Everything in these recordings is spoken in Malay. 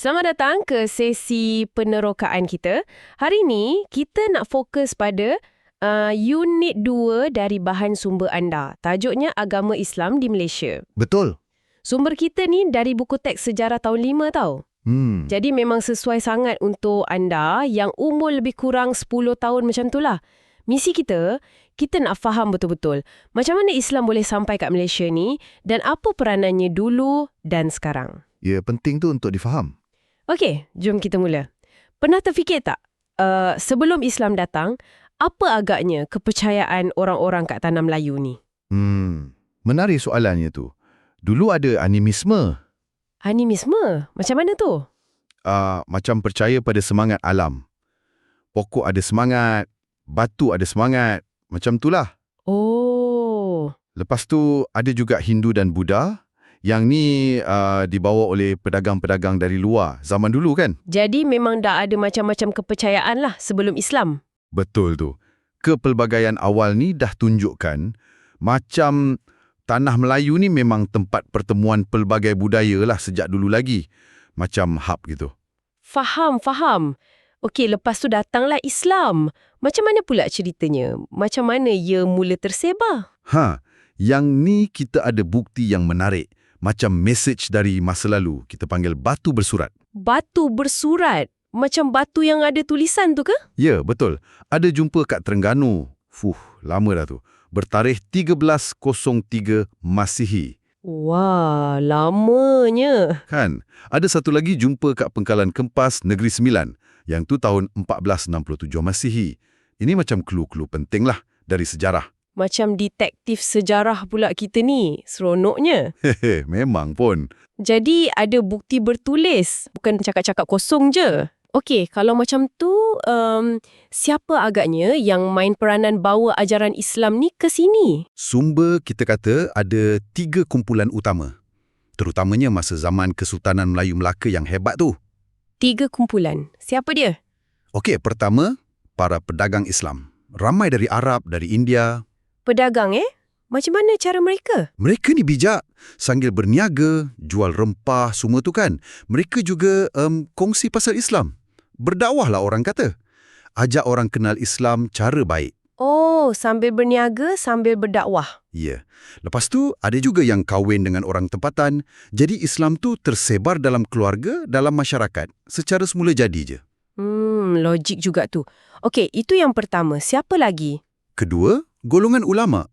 Selamat datang ke sesi penerokaan kita. Hari ini kita nak fokus pada uh, unit 2 dari bahan sumber anda. Tajuknya Agama Islam di Malaysia. Betul. Sumber kita ni dari buku teks sejarah tahun 5 tau. Hmm. Jadi memang sesuai sangat untuk anda yang umur lebih kurang 10 tahun macam tu lah. Misi kita, kita nak faham betul-betul macam mana Islam boleh sampai kat Malaysia ni dan apa peranannya dulu dan sekarang. Ya, penting tu untuk difaham. Okey, jom kita mula. Pernah terfikir tak, uh, sebelum Islam datang, apa agaknya kepercayaan orang-orang kat tanah Melayu ni? Hmm. Menarik soalannya tu. Dulu ada animisme. Animisme? Macam mana tu? Uh, macam percaya pada semangat alam. Pokok ada semangat, batu ada semangat. Macam itulah. Oh, Lepas tu ada juga Hindu dan Buddha yang ni uh, dibawa oleh pedagang-pedagang dari luar zaman dulu kan? jadi memang dah ada macam-macam kepercayaan lah sebelum Islam. Betul tu. Kepelbagaian awal ni dah tunjukkan macam tanah Melayu ni memang tempat pertemuan pelbagai budaya lah sejak dulu lagi. Macam hub gitu. Faham, faham. Okey, lepas tu datanglah Islam. Macam mana pula ceritanya? Macam mana ia mula tersebar? Ha, yang ni kita ada bukti yang menarik. Macam message dari masa lalu. Kita panggil batu bersurat. Batu bersurat. Macam batu yang ada tulisan tu ke? Ya, betul. Ada jumpa kat Terengganu. Fuh, lama dah tu. Bertarikh 1303 Masihi. Wah, lamanya. Kan? Ada satu lagi jumpa kat Pengkalan Kempas Negeri Sembilan. Yang tu tahun 1467 Masihi. Ini macam clue-clue penting lah dari sejarah. Macam detektif sejarah pula kita ni. Seronoknya. Hehe, memang pun. Jadi ada bukti bertulis. Bukan cakap-cakap kosong je. Okey, kalau macam tu, um, siapa agaknya yang main peranan bawa ajaran Islam ni ke sini? Sumber kita kata ada tiga kumpulan utama. Terutamanya masa zaman Kesultanan Melayu Melaka yang hebat tu. Tiga kumpulan. Siapa dia? Okey, pertama, para pedagang Islam. Ramai dari Arab, dari India. Pedagang eh? Macam mana cara mereka? Mereka ni bijak. Sambil berniaga, jual rempah, semua tu kan. Mereka juga um, kongsi pasal Islam. Berdakwahlah orang kata. Ajak orang kenal Islam cara baik. Oh, sambil berniaga, sambil berdakwah. Ya. Lepas tu, ada juga yang kahwin dengan orang tempatan. Jadi Islam tu tersebar dalam keluarga, dalam masyarakat. Secara semula jadi je. Hmm, logik juga tu. Okey, itu yang pertama. Siapa lagi? Kedua, golongan ulama.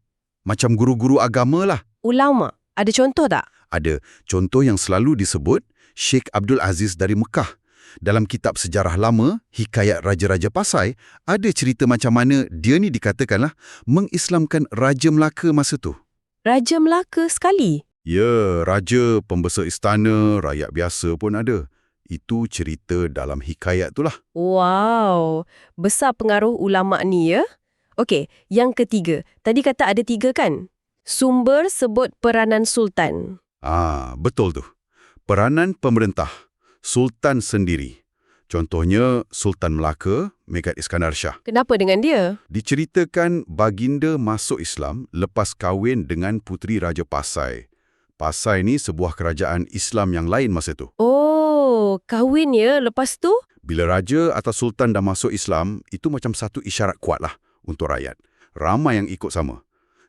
Macam guru-guru agama lah. Ulama. Ada contoh tak? Ada contoh yang selalu disebut Sheikh Abdul Aziz dari Mekah. Dalam kitab sejarah lama, Hikayat Raja-Raja Pasai, ada cerita macam mana dia ni dikatakanlah mengislamkan Raja Melaka masa tu. Raja Melaka sekali. Ya, raja, pembesar istana, rakyat biasa pun ada. Itu cerita dalam hikayat tu lah. Wow, besar pengaruh ulama ni ya. Okey, yang ketiga. Tadi kata ada tiga kan? Sumber sebut peranan sultan. Ah, betul tu. Peranan pemerintah, Sultan sendiri. Contohnya Sultan Melaka, Megat Iskandar Shah. Kenapa dengan dia? Diceritakan baginda masuk Islam lepas kahwin dengan puteri Raja Pasai. Pasai ni sebuah kerajaan Islam yang lain masa tu. Oh, kahwin ya lepas tu? Bila raja atau sultan dah masuk Islam, itu macam satu isyarat kuat lah untuk rakyat. Ramai yang ikut sama.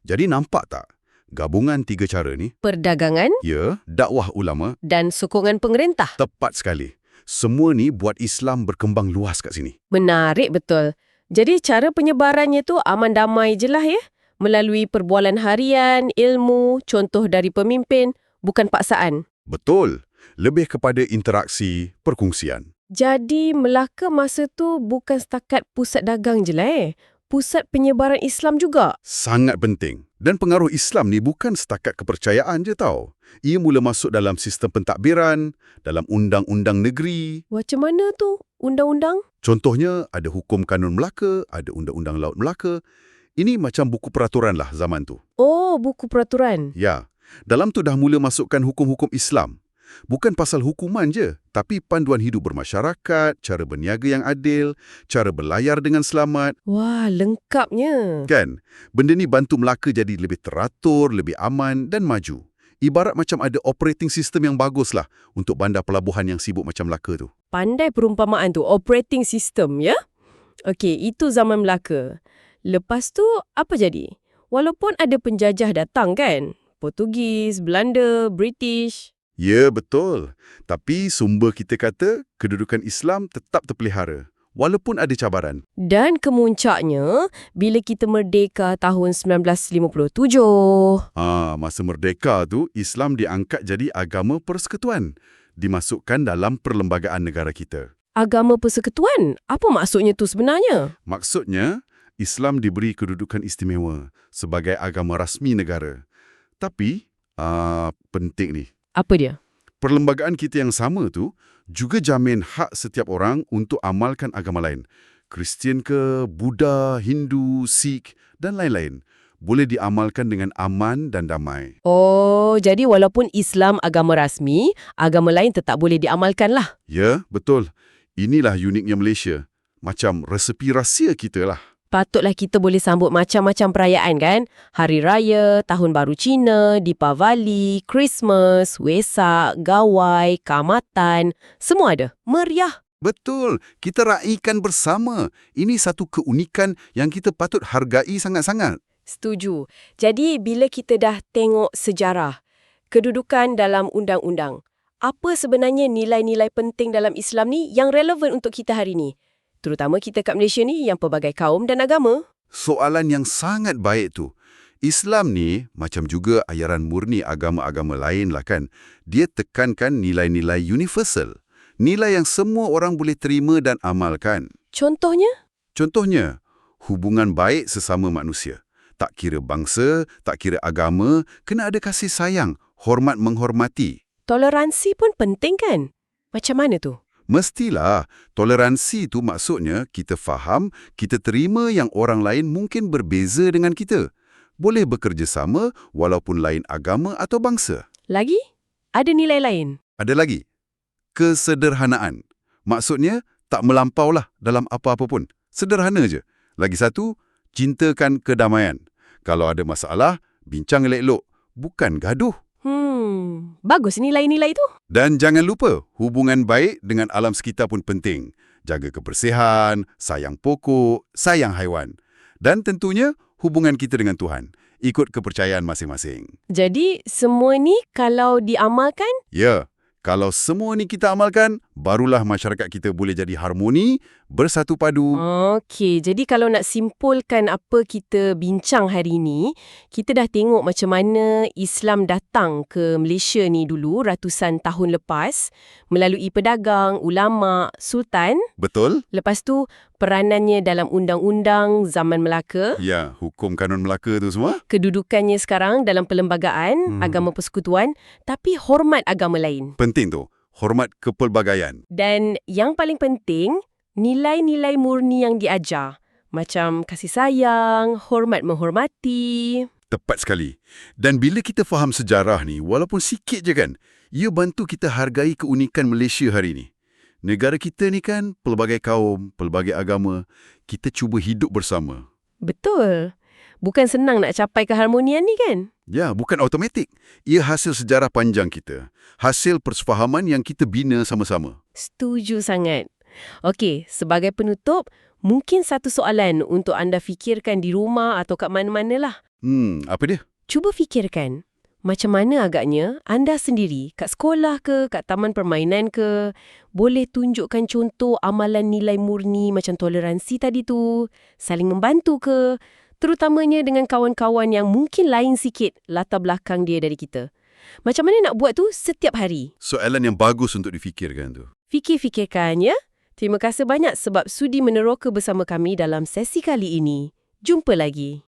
Jadi nampak tak? Gabungan tiga cara ni, Perdagangan ya, dakwah ulama, dan sokongan pemerintah. tepat sekali. Semua ni buat Islam berkembang luas kat sini. Menarik betul. Jadi cara penyebarannya tu aman damai je lah ya? Melalui perbualan harian, ilmu, contoh dari pemimpin, bukan paksaan. Betul. Lebih kepada interaksi, perkongsian. Jadi Melaka masa tu bukan setakat pusat dagang je lah eh. Pusat penyebaran Islam juga. Sangat penting. Dan pengaruh Islam ni bukan setakat kepercayaan je tau. Ia mula masuk dalam sistem pentadbiran, dalam undang-undang negeri. Macam mana tu undang-undang? Contohnya, ada hukum kanun Melaka, ada undang-undang laut Melaka. Ini macam buku peraturan lah zaman tu. Oh, buku peraturan. Ya, dalam tu dah mula masukkan hukum-hukum Islam. Bukan pasal hukuman je, tapi panduan hidup bermasyarakat, cara berniaga yang adil, cara berlayar dengan selamat. Wah, lengkapnya. Kan? Benda ni bantu Melaka jadi lebih teratur, lebih aman dan maju. Ibarat macam ada operating system yang bagus lah untuk bandar pelabuhan yang sibuk macam Melaka tu. Pandai perumpamaan tu, operating system, ya? Okey, itu zaman Melaka. Lepas tu, apa jadi? Walaupun ada penjajah datang kan? Portugis, Belanda, British. Ya, betul. Tapi sumber kita kata kedudukan Islam tetap terpelihara. Walaupun ada cabaran. Dan kemuncaknya, bila kita merdeka tahun 1957. Ah, masa merdeka tu, Islam diangkat jadi agama persekutuan. Dimasukkan dalam perlembagaan negara kita. Agama persekutuan? Apa maksudnya tu sebenarnya? Maksudnya, Islam diberi kedudukan istimewa sebagai agama rasmi negara. Tapi, ah, penting ni, Apa dia? perlembagaan kita yang sama tu juga jamin hak setiap orang untuk amalkan agama lain. Kristian ke, Buddha, Hindu, Sikh dan lain-lain. Boleh diamalkan dengan aman dan damai. Oh, jadi walaupun Islam agama rasmi, agama lain tetap boleh diamalkan lah. Ya, betul. Inilah uniknya Malaysia. Macam resepi rahsia kita lah. Patutlah kita boleh sambut macam-macam perayaan kan? Hari Raya, Tahun Baru Cina, Deepavali, Christmas, Wesak, Gawai, Kamatan, semua ada. Meriah. Betul, kita raikan bersama. Ini satu keunikan yang kita patut hargai sangat-sangat. Setuju. Jadi bila kita dah tengok sejarah, kedudukan dalam undang-undang, apa sebenarnya nilai-nilai penting dalam Islam ni yang relevan untuk kita hari ni? Terutama kita kat Malaysia ni yang pelbagai kaum dan agama. Soalan yang sangat baik tu. Islam ni macam juga ayaran murni agama-agama lain lah kan. Dia tekankan nilai-nilai universal. Nilai yang semua orang boleh terima dan amalkan. Contohnya? Contohnya, hubungan baik sesama manusia. Tak kira bangsa, tak kira agama, kena ada kasih sayang, hormat menghormati. Toleransi pun penting kan? Macam mana tu? Mestilah, toleransi tu maksudnya kita faham, kita terima yang orang lain mungkin berbeza dengan kita. Boleh bekerjasama walaupun lain agama atau bangsa. Lagi? Ada nilai lain? Ada lagi, kesederhanaan. Maksudnya, tak melampaulah dalam apa-apa pun. Sederhana je. Lagi satu, cintakan kedamaian. Kalau ada masalah, bincang elok-elok. Bukan gaduh. Hmm, bagus nilai-nilai tu. Dan jangan lupa, hubungan baik dengan alam sekitar pun penting. Jaga kebersihan, sayang pokok, sayang haiwan. Dan tentunya, hubungan kita dengan Tuhan. Ikut kepercayaan masing-masing. Jadi, semua ni kalau diamalkan, Ya, kalau semua ni kita amalkan, barulah masyarakat kita boleh jadi harmoni, bersatu padu. Okey, jadi kalau nak simpulkan apa kita bincang hari ini, kita dah tengok macam mana Islam datang ke Malaysia ni dulu ratusan tahun lepas melalui pedagang, ulama, sultan. Betul? Lepas tu peranannya dalam undang-undang zaman Melaka, Ya, hukum kanun Melaka tu semua. kedudukannya sekarang dalam perlembagaan Hmm. agama persekutuan, tapi hormat agama lain. Penting tu, hormat kepelbagaian. Dan yang paling penting, nilai-nilai murni yang diajar. Macam kasih sayang, hormat menghormati. Tepat sekali. Dan bila kita faham sejarah ni, walaupun sikit je kan, ia bantu kita hargai keunikan Malaysia hari ni. Negara kita ni kan, pelbagai kaum, pelbagai agama, kita cuba hidup bersama. Betul. Bukan senang nak capai keharmonian ni kan? Ya, bukan automatik. Ia hasil sejarah panjang kita. Hasil persefahaman yang kita bina sama-sama. Setuju sangat. Okey, sebagai penutup, mungkin satu soalan untuk anda fikirkan di rumah atau kat mana-mana lah. Hmm, apa dia? Cuba fikirkan, macam mana agaknya anda sendiri, kat sekolah ke, kat taman permainan ke, boleh tunjukkan contoh amalan nilai murni macam toleransi tadi tu, saling membantu ke, terutamanya dengan kawan-kawan yang mungkin lain sikit latar belakang dia dari kita. Macam mana nak buat tu setiap hari? Soalan yang bagus untuk difikirkan tu. Fikir-fikirkan ya. Terima kasih banyak sebab sudi meneroka bersama kami dalam sesi kali ini. Jumpa lagi.